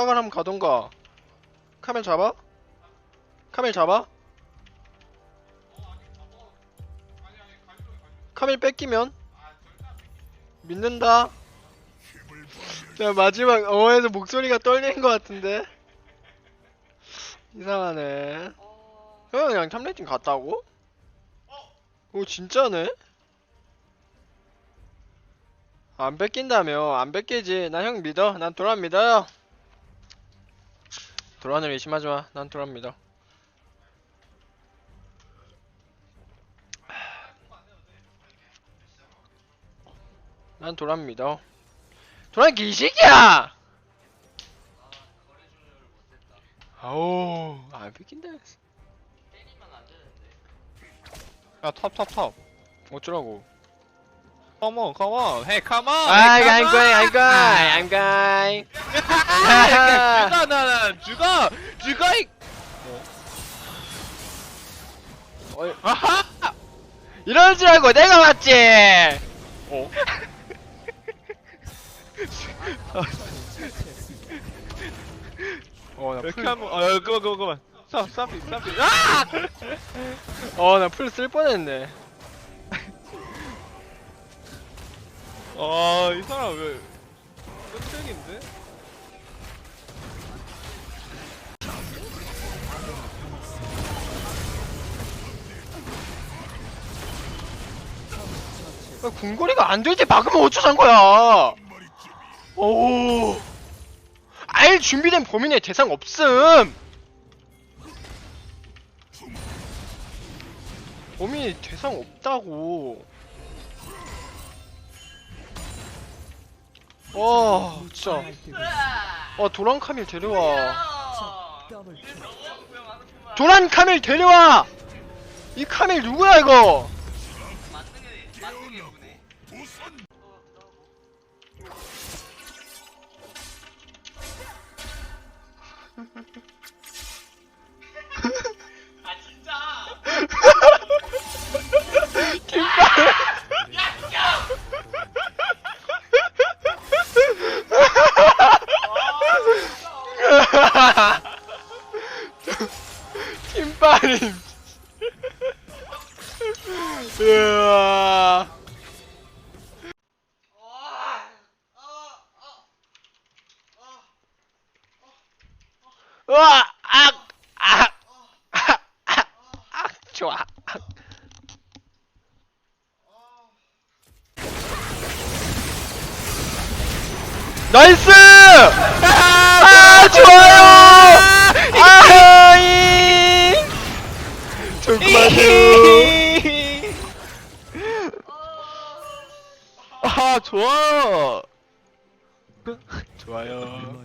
카갈 한번 가던가 카멜 잡아? 카멜 잡아? 카멜 뺏기면? 믿는다 자 마지막 어에서 목소리가 떨리는 것 같은데 이상하네 형 그냥 탑레이팅 갔다고? 오 진짜네? 안 뺏긴다며 안 뺏기지 난형 믿어 난 도란 믿어요 도란을 의심하지 마. 난 도란 믿어 난 도란 믿어 도란 기식이야! 아우 안 뺏긴다. 했어 야, 탑, 탑, 탑. 어쩌라고 Come on, come on. Hey, come on. 아이 hey, I'm come going on. I'm going I'm going 죽어, 나는 죽어, 죽어. 이. 어, 아하. 이러지 말고 내가 맞지 어? 어 나 이렇게 풀, 하면, 어, 그거, 그거, 그거. 쌈, 쌈비, 쌈비. 아! 어 나 풀 쓸 뻔했네 아, 이 사람 왜 끈적인데? 왜 궁궐이가 안될때 막으면 어쩌자는 거야 오. 알 준비된 범인의 대상 없음 범인이 대상 없다고 와 진짜. 와 도란 카밀 데려와. 도란 카밀 데려와! 이 카밀 누구야 이거 김빠림 으아 으아 악! 좋아 악. 나이스! 아, 좋아요! 좋아. 좋아요.